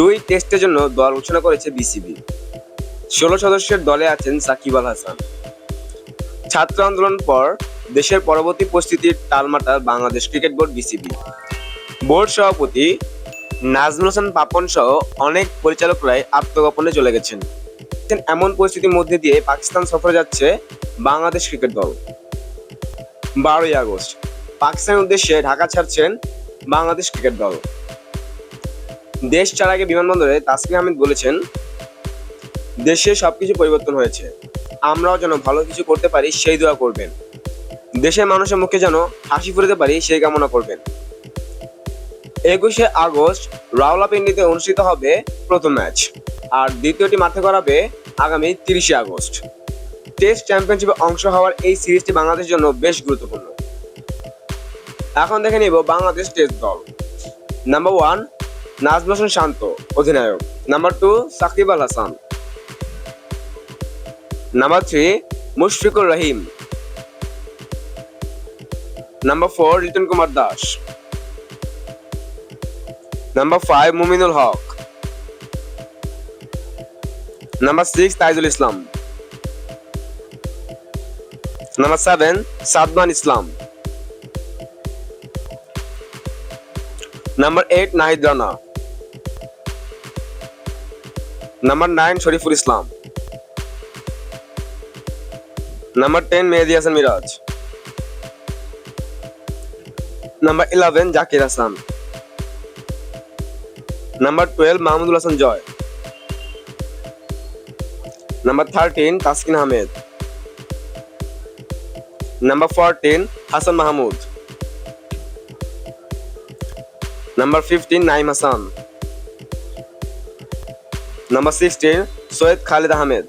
দুই টেস্টের জন্য দল ঘোষণা করেছে বিসিবি। ষোলো সদস্যের দলে আছেন সাকিব আল হাসান। ছাত্র আন্দোলন পর দেশের পরবর্তী পরিস্থিতির টালমাটাল Bangladesh cricket board BCB. Board সভাপতি নাজমুল হাসান পাপন সহ অনেক পরিচালকরাই আত্মগোপনে চলে গেছেন। এমন পরিস্থিতির মধ্যে দিয়ে পাকিস্তান সফরে যাচ্ছে বাংলাদেশ ক্রিকেট দল। বারোই আগস্ট, পাকিস্তানের উদ্দেশ্যে ঢাকা ছাড়ছেন বাংলাদেশ ক্রিকেট দল। দেশ ছাড়ার আগে বিমানবন্দরে তাসকিন আহমেদ বলেছেন, দেশে সবকিছু পরিবর্তন হয়েছে। আমরাও যেন ভালো কিছু করতে পারি, সেই দোয়া করবেন। দেশের মানুষের মুখে যেন হাসি ফুটাতে পারি, সেই কামনা করবেন। একুশে আগস্ট রাওলাপিন্ডিতে অনুষ্ঠিত হবে প্রথম ম্যাচ, আর দ্বিতীয়টি মাঠে করাবে আগামী তিরিশে আগস্ট। টেস্ট চ্যাম্পিয়নশিপে অংশ হওয়ার এই সিরিজটি বাংলাদেশের জন্য বেশ গুরুত্বপূর্ণ। এখন দেখে নিব বাংলাদেশ টেস্ট দল। নাম্বার ওয়ান নাজমুল হাসান শান্ত, অধিনায়ক। Number two Shakib Al Hasan. Number three Mushfiqur Rahim. Number four Liton Kumar Das. Number five Mominul Haque. Number six Taijul Islam. Number seven Shadman Islam. Number eight Nahid Rana. Number nine Shoriful Islam number ten Mehidy Hasan Miraz number eleven Zakir Hasan number twelve Mahmudul Hasan Joy number thirteen Taskin Ahmed number fourteen Hasan Mahmud number fifteen Naim Hasan number sixteen Syed Khaled Ahmed